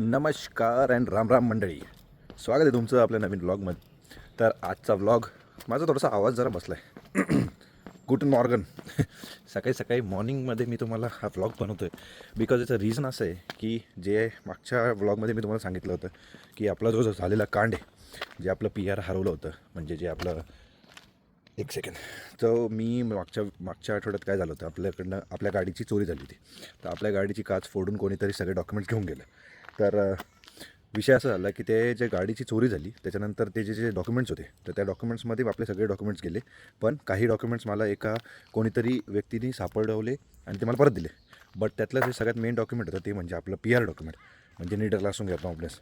नमस्कार अँड रामराम मंडळी. स्वागत आहे तुमचं आपल्या नवीन व्लॉगमध्ये तर आजचा व्लॉग माझा थोडासा आवाज जरा बसला आहे गुड मॉर्गन सकाळी सकाळी मॉर्निंगमध्ये मी तुम्हाला हा व्लॉग बनवतो आहे बिकॉज याचं रिझन असं आहे की जे मागच्या व्लॉगमध्ये मी तुम्हाला सांगितलं होतं की आपला जो जो झालेला कांड आहे जे आपलं पी आर हरवलं होतं म्हणजे जे आपलं एक सेकंड तर मी मागच्या मागच्या आठवड्यात काय झालं होतं? आपल्याकडनं आपल्या गाडीची चोरी झाली होती. तर आपल्या गाडीची काच फोडून कोणीतरी सगळे डॉक्युमेंट्स घेऊन गेलं. तर विषय असा झाला की ते जे गाडीची चोरी झाली त्याच्यानंतर ते जे जे डॉक्युमेंट्स होते तर त्या डॉक्युमेंट्समध्ये आपले सगळे डॉक्युमेंट्स गेले. पण काही डॉक्युमेंट्स मला एका कोणीतरी व्यक्तीने सापडवले आणि ते मला परत दिले. बट त्यातलं जे सगळ्यात मेन डॉक्युमेंट होतं ते म्हणजे आपलं पी आर डॉक्युमेंट म्हणजे नीडरला असून घेतो आपल्यास.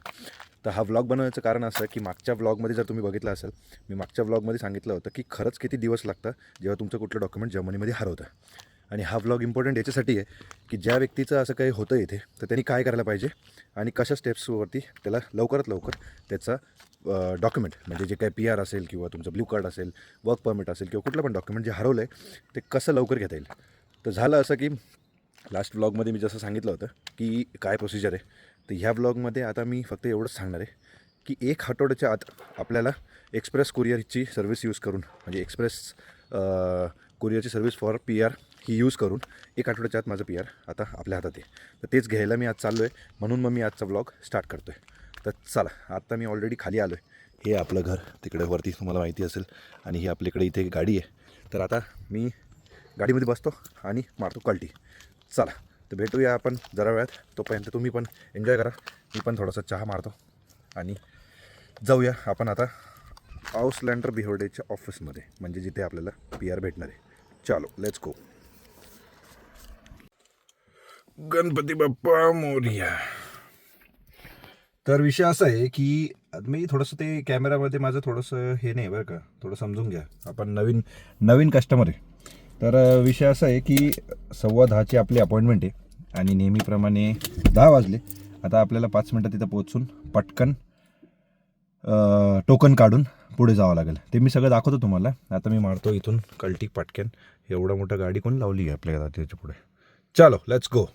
तर हा व्लॉग बनवण्याचं कारण असं की मागच्या व्लॉगमध्ये जर तुम्ही बघितलं असेल मी मागच्या व्लॉगमध्ये सांगितलं होतं की खरंच किती दिवस लागतं जेव्हा तुमचं कुठलं डॉक्युमेंट जर्मनीमध्ये हरवतं. आणि हा व्लॉग इम्पॉर्टंट याच्यासाठी आहे की ज्या व्यक्तीचं असं काही होतं इथे तर त्यांनी काय करायला पाहिजे आणि कशा स्टेप्सवरती त्याला लवकरात लवकर त्याचा डॉक्युमेंट म्हणजे जे काही पी आर असेल किंवा तुमचं ब्ल्यू कार्ड असेल वर्क परमिट असेल किंवा कुठलं पण डॉक्युमेंट जे हरवलं आहे ते कसं लवकर घेता येईल. तर झालं असं की लास्ट व्लॉगमध्ये मी जसं सांगितलं होतं की काय प्रोसिजर आहे तर ह्या व्लॉगमध्ये आता मी फक्त एवढंच सांगणार आहे की एक आठवड्याच्या आत आपल्याला एक्सप्रेस कुरिअरची सर्व्हिस यूज करून म्हणजे एक्सप्रेस कुरिअरची सर्व्हिस फॉर पी आर ही यूज करून एक आठवड्याच्या आत माझं पी आर आता आपल्या हातात आहे. तर तेच घ्यायला मी आज चाललो आहे म्हणून मग मी आजचा व्लॉग स्टार्ट करतो आहे तर चला आत्ता मी ऑलरेडी खाली आलो आहे हे आपलं घर. तिकडे वरती तुम्हाला माहिती असेल. आणि ही आपल्याकडे इथे एक गाडी आहे. तर आता मी गाडीमध्ये बसतो आणि मारतो कल्टी. चला तर भेटूया आपण जरा वेळात. तोपर्यंत तुम्ही पण एन्जॉय करा. मी पण थोडासा चहा मारतो. आणि जाऊया आपण आता आउसलँडर बिहोर्डेच्या ऑफिसमध्ये म्हणजे जिथे आपल्याला पी आर भेटणार आहे. चालो लेट्स गो गणपती बाप्पा मोर्या. तर विषय असा आहे की मी थोडंसं ते कॅमेरामध्ये माझं थोडंसं हे नाही बरं का थोडं समजून घ्या. आपण नवीन नवीन कस्टमर आहे. तर विषय असा आहे की सव्वा दहाची आपली अपॉइंटमेंट आहे आणि नेहमीप्रमाणे दहा वाजले. आता आपल्याला पाच मिनटं तिथं पोचून पटकन टोकन काढून पुढे जावं लागेल. ते मी सगळं दाखवतो तुम्हाला. आता मी मारतो इथून कल्टी पटकन. एवढं मोठं गाडी कोण लावली आहे आपल्या त्याच्या पुढे? चलो लेट्स गो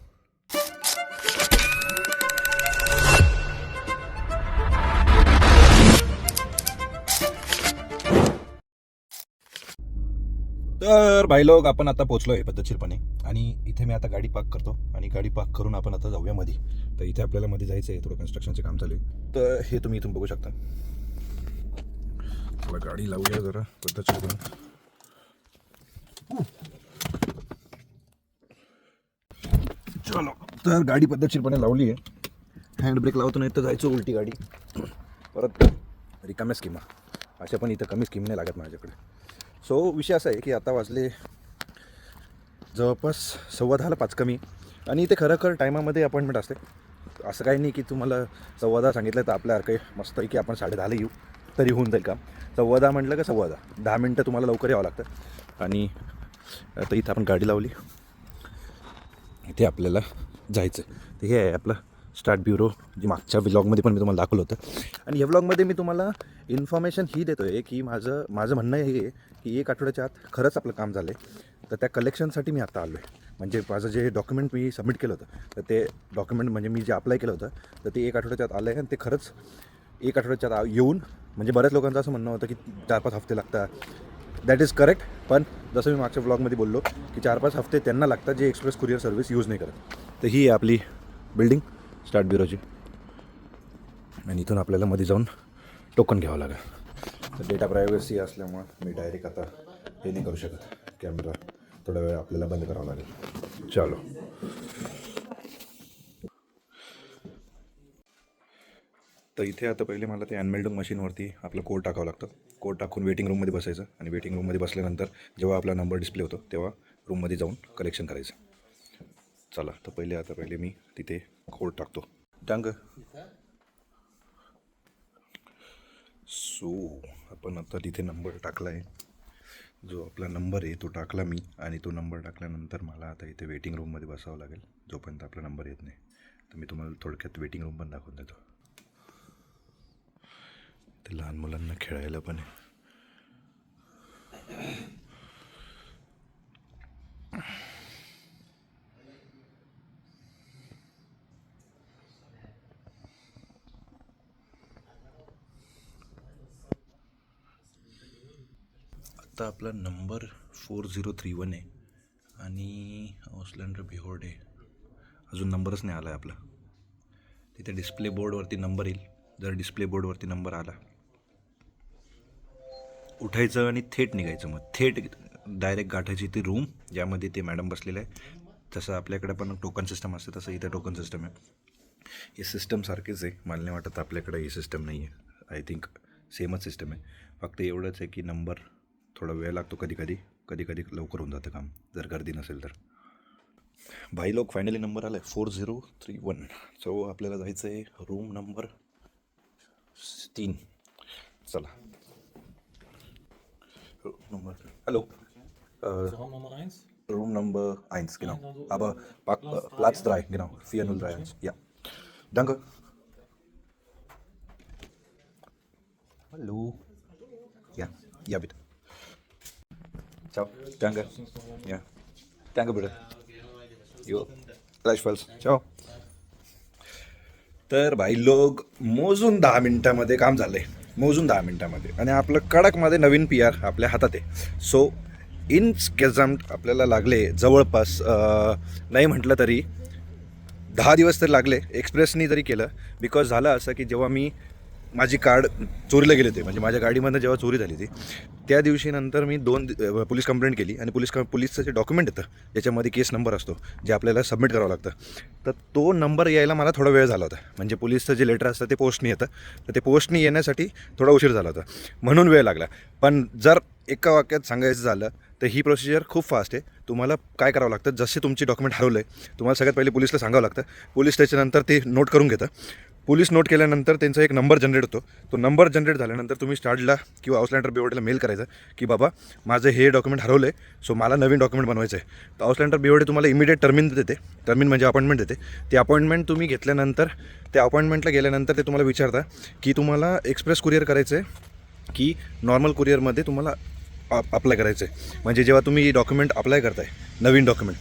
तर भाई लोक आपण आता पोचलो आहे पद्धतशीरपणे. आणि इथे मी आता गाडी पार्क करतो. आणि गाडी पार्क करून आपण आता जाऊया मध्ये तर इथे आपल्याला मध्ये जायचं आहे थोडं कन्स्ट्रक्शनचे काम चालू आहे. तर हे तुम्ही इथून बघू शकता. चला गाडी लावूया जरा पद्धतशीरपणे. चलो. तर गाडी पद्धतशीरपणे लावली आहे. हँड ब्रेक लावतो नाही तर जायचं उलटी गाडी. परत रिकाम्या स्कीमा अशा पण इथं कमी स्कीम नाही लागत माझ्याकडे. सो विषय असा आहे की आता वाजले जवळपास सव्वा दहाला पाच कमी. आणि इथे खरं टायमामध्ये अपॉइंटमेंट असते. असं काही नाही की तुम्हाला सव्वा दहा सांगितलं तर आपल्या काही मस्त आहे की आपण साडेदहाला येऊ. तरी होऊन जाईल काम. सव्वा दहा म्हटलं का सव्वा दहा. दहा मिनटं तुम्हाला लवकर यावं लागतं. आणि आता इथं आपण गाडी लावली. इथे आपल्याला जायचं हे आहे आपलं स्टार्ट ब्युरो जे मागच्या व्लॉगमध्ये पण मी तुम्हाला दाखवलं होतं. आणि या व्लॉगमध्ये मी तुम्हाला इन्फॉर्मेशन ही देतो आहे की माझं माझं म्हणणं हे आहे की एक आठवड्याच्या आत खरंच आपलं काम झालं आहे तर त्या कलेक्शनसाठी मी आता आलो आहे म्हणजे माझं जे डॉक्युमेंट मी सबमिट केलं होतं तर ते डॉक्युमेंट म्हणजे मी जे अप्लाय केलं होतं तर ते एक आठवड्याच्या आत आलं आहे आणि ते खरंच एक आठवड्याच्या आत येऊन म्हणजे बऱ्याच लोकांचं असं म्हणणं होतं की चार पाच हफ्ते लागतात. दॅट इज करेक्ट पण जसं मी मागच्या ब्लॉगमध्ये बोललो की चार पाच हफ्ते त्यांना लागतात जे एक्सप्रेस कुरिअर सर्व्हिस यूज नाही करत. तर ही आहे आपली बिल्डिंग स्टार्ट ब्युरोची. आणि इथून आपल्याला मध्ये जाऊन टोकन घ्यावं लागेल. तर डेटा प्रायव्हसी असल्यामुळं मी डायरेक्ट आता हे नाही करू शकत. कॅमेरा थोडा वेळ आपल्याला बंद करावा लागेल. चलो. तर इथे आता पहिले मला ते अनमेल्डिंग मशीनवरती आपलं कोड टाकावं लागतं. कोड टाकून वेटिंग रूममध्ये बसायचं. आणि वेटिंग रूममध्ये बसल्यानंतर जेव्हा आपला नंबर डिस्प्ले होतो तेव्हा रूममध्ये जाऊन कलेक्शन करायचं. चला तर पहिले आता पहिले मी तिथे कोड टाकतो डांग सो आपण आता तिथे नंबर टाकला आहे जो आपला नंबर आहे तो टाकला मी. आणि तो नंबर टाकल्यानंतर मला आता इथे वेटिंग रूममध्ये बसावं लागेल. जोपर्यंत आपला नंबर येत नाही. तर मी तुम्हाला थोडक्यात वेटिंग रूम पण दाखवून देतो. ते लहान मुलांना खेळायला पण आहे. आत्ता आपला number four zero three one आहे आणि औसलँडर बिहोर्ड आहे. अजून नंबरच नाही आला आहे आपला. तिथे डिस्प्ले बोर्डवरती नंबर येईल. जर डिस्प्ले बोर्डवरती नंबर आला. उठायचं आणि थेट निघायचं. मग थेट डायरेक्ट गाठायची ती रूम ज्यामध्ये ते मॅडम बसलेलं आहे जसं आपल्याकडे पण टोकन सिस्टम असते तसं इथं टोकन सिस्टम आहे. हे सिस्टम सारखेच आहे. मला नाही वाटत आपल्याकडे ही सिस्टम नाही आहे आय थिंक सेमच सिस्टम आहे. फक्त एवढंच आहे की नंबर थोडा वेळ लागतो कधी कधी कधी कधी लवकर होऊन जातं काम जर गर्दी नसेल तर भाई लोक फायनली नंबर आला आहे four zero three one so आपल्याला जायचं आहे रूम नंबर तीन चला number hello Raum Nummer 1. Room Nummer 1, genau. Aber Park, äh, Platz 3, genau. 4031. Ja. Danke. Hallo. Ja, ja, bitte. Ciao. Danke. Ja. Danke, bitte. Jo. Gleichfalls. Ciao. तर भाई लोक मोजून दहा मिनटामध्ये काम झालंय मोजून दहा मिनटामध्ये आणि आपलं कडकमध्ये नवीन पी आर आपल्या हातात आहे सो इन स्केझम आपल्याला लागले जवळपास नाही म्हटलं तरी दहा दिवस तरी लागले एक्सप्रेसनी जरी केलं बिकॉज झालं असं की जेव्हा मी माझी कार्ड चोरीला गेले होते. म्हणजे माझ्या गाडीमधनं जेव्हा चोरी झाली होती त्या दिवशी नंतर मी दोन पोलीस कंप्लेंट केली आणि पोलीस पोलीसचं जे डॉक्युमेंट येतं ज्याच्यामध्ये केस नंबर असतो जे आपल्याला सबमिट करावं लागतं तर तो नंबर यायला मला थोडा वेळ झाला होता. म्हणजे पोलीसचं जे लेटर असतं ते पोस्टनी येतं. तर ते पोस्टनी येण्यासाठी थोडा उशीर झाला होता. म्हणून वेळ लागला. पण जर एका वाक्यात सांगायचं झालं तर ही प्रोसिजर खूप फास्ट आहे. तुम्हाला काय करावं लागतं? जसे तुमचे डॉक्युमेंट हरवलं आहे तुम्हाला सगळ्यात पहिले पोलीसला सांगावं लागतं. पोलीस त्याच्यानंतर ते नोट करून घेतं. पोलीस नोट केल्यानंतर त्यांचा एक नंबर जनरेट होतो. तो नंबर जनरेट झाल्यानंतर तुम्ही स्टार्टला किंवा आउसलँडर बिओडीला मेल करायचं की बाबा माझं हे डॉक्युमेंट हरवलं आहे सो मला नवीन डॉक्युमेंट बनवायचं आहे तर आउसलँडर बिओडी तुम्हाला इमिडिएट टर्मिन देते. टर्मिन म्हणजे अपॉइंटमेंट देते. ते अपॉइंटमेंट तुम्ही घेतल्यानंतर त्या अपॉइंटमेंटला गेल्यानंतर ते तुम्हाला विचारता की तुम्हाला एक्सप्रेस कुरिअर करायचं आहे की नॉर्मल कुरिअरमध्ये तुम्हाला अप्लाय करायचं आहे म्हणजे जेव्हा तुम्ही डॉक्युमेंट अप्लाय करताय नवीन डॉक्युमेंट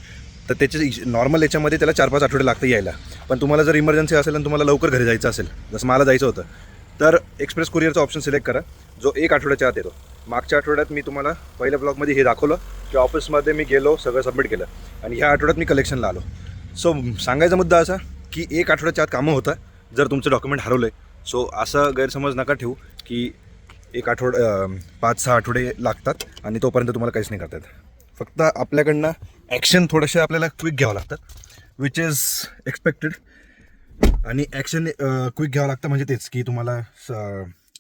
तर त्याचे नॉर्मल याच्यामध्ये त्याला चार पाच आठवडे लागतं यायला. पण तुम्हाला जर इमर्जन्सी असेल आणि तुम्हाला लवकर घरी जायचं असेल जसं मला जायचं होतं तर एक्सप्रेस कुरिअरचा ऑप्शन सिलेक्ट करा. जो एक आठवड्याच्या आत येतो. मागच्या आठवड्यात मी तुम्हाला पहिल्या ब्लॉगमध्ये हे दाखवलं की ऑफिसमध्ये मी गेलो सगळं सबमिट केलं. आणि ह्या आठवड्यात मी कलेक्शनला आलो. सो सांगायचा मुद्दा असा की एक आठवड्याच्या आत कामं होतं जर तुमचं डॉक्युमेंट हरवलं आहे सो असं गैरसमज नका ठेवू की एक आठवड पाच सहा आठवडे लागतात आणि तोपर्यंत तुम्हाला काहीच नाही करता येत. फक्त आपल्याकडनं ॲक्शन थोडेसे आपल्याला क्विक घ्यावं लागतात विच इज एक्सपेक्टेड आणि ॲक्शन क्विक घ्यावं लागतं म्हणजे तेच की तुम्हाला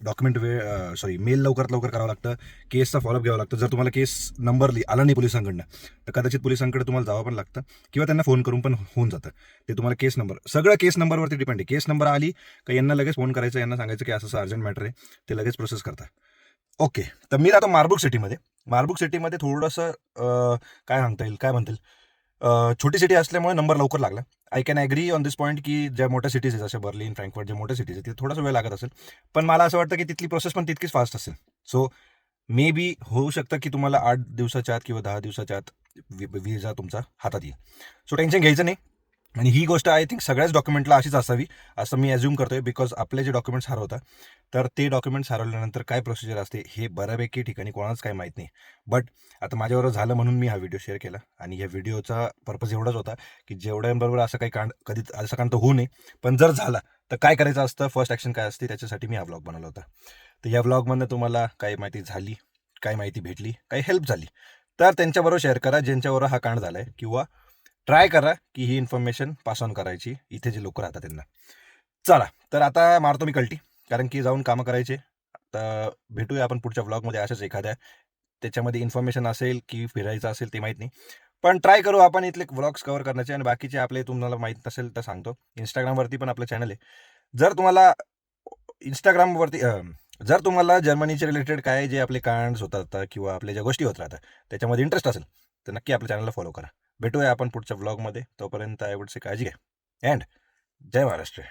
डॉक्युमेंट वेळ सॉरी मेल लवकरात लवकर करावं लागतं केसचा फॉलोअप घ्यावं लागतं. जर तुम्हाला केस नंबर आला नाही पोलिसांकडनं तर कदाचित पोलिसांकडे तुम्हाला जावं पण लागतं किंवा त्यांना फोन करून पण होऊन जातं. ते तुम्हाला केस नंबर सगळं केस नंबरवरती डिपेंड आहे. केस नंबर आली का यांना लगेच फोन करायचं यांना सांगायचं की असं असं अर्जंट मॅटर आहे ते लगेच प्रोसेस करतात. ओके. तर मी राहतो मार्बुक सिटीमध्ये. मार्बुक सिटीमध्ये थोडंसं काय सांगता येईल काय म्हणता येईल? छोटी सिटी असल्यामुळे नंबर लवकर लागला. I can agree on this point की ज्या मोठ्या सिटीज आहेत जसे बर्लिन फ्रँकफर्ट ज्या मोठ्या सिटीज आहेत तिथे थोडासा वेळ लागत असेल. पण मला असं वाटतं की तिथली प्रोसेस पण तितकीच फास्ट असेल. सो मे बी होऊ शकतं की तुम्हाला आठ दिवसाच्या आत किंवा दहा दिवसाच्या आत विजा तुमचा हातात येईल. सो टेन्शन घ्यायचं नाही. आणि ही गोष्ट आय थिंक सगळ्याच डॉक्युमेंटला अशीच असावी असं मी अज्युम करतोय बिकॉज आपले जे डॉक्युमेंट्स हरवतात तर ते डॉक्युमेंट्स हरवल्यानंतर काय प्रोसिजर असते हे बऱ्यापैकी ठिकाणी कोणालाच काय माहीत नाही. बट आता माझ्याबरोबर झालं म्हणून मी हा व्हिडिओ शेअर केला. आणि या व्हिडिओचा पर्पज एवढाच होता की जेवढ्यांबरोबर असं काही कांड कधी असं कांड तर होऊ नये पण जर झाला तर काय करायचं असतं फर्स्ट ॲक्शन काय असते त्याच्यासाठी मी हा ब्लॉग बनवला होता. तर या ब्लॉगमधनं तुम्हाला काही माहिती झाली काय माहिती भेटली काही हेल्प झाली तर त्यांच्याबरोबर शेअर करा ज्यांच्याबरोबर हा कांड झाला आहे किंवा ट्राय करा की ही इन्फॉर्मेशन पास ऑन करायची. इथे जे लोक राहतात त्यांना. चला तर आता मारतो मी कल्टी. कारण की जाऊन कामं करायचे. तर भेटूया आपण पुढच्या व्लॉगमध्ये अशाच एखाद्या. त्याच्यामध्ये इन्फॉर्मेशन असेल की फिरायचं असेल ते माहीत नाही. पण ट्राय करू आपण इथले व्लॉग्स कवर करण्याचे आणि बाकीचे आपले तुम्हाला माहीत नसेल तर सांगतो. इंस्टाग्रामवरती पण आपलं चॅनल आहे. जर तुम्हाला इंस्टाग्रामवरती जर तुम्हाला जर्मनीचे रिलेटेड काय जे आपले कांड्स होतात किंवा आपल्या ज्या गोष्टी होत राहतात त्याच्यामध्ये इंटरेस्ट असेल तर नक्की आपल्या चॅनलला फॉलो करा. भेटूया आपण पुढच्या व्लॉगमध्ये तोपर्यंत आय काळजी घ्या and Jai Maharashtra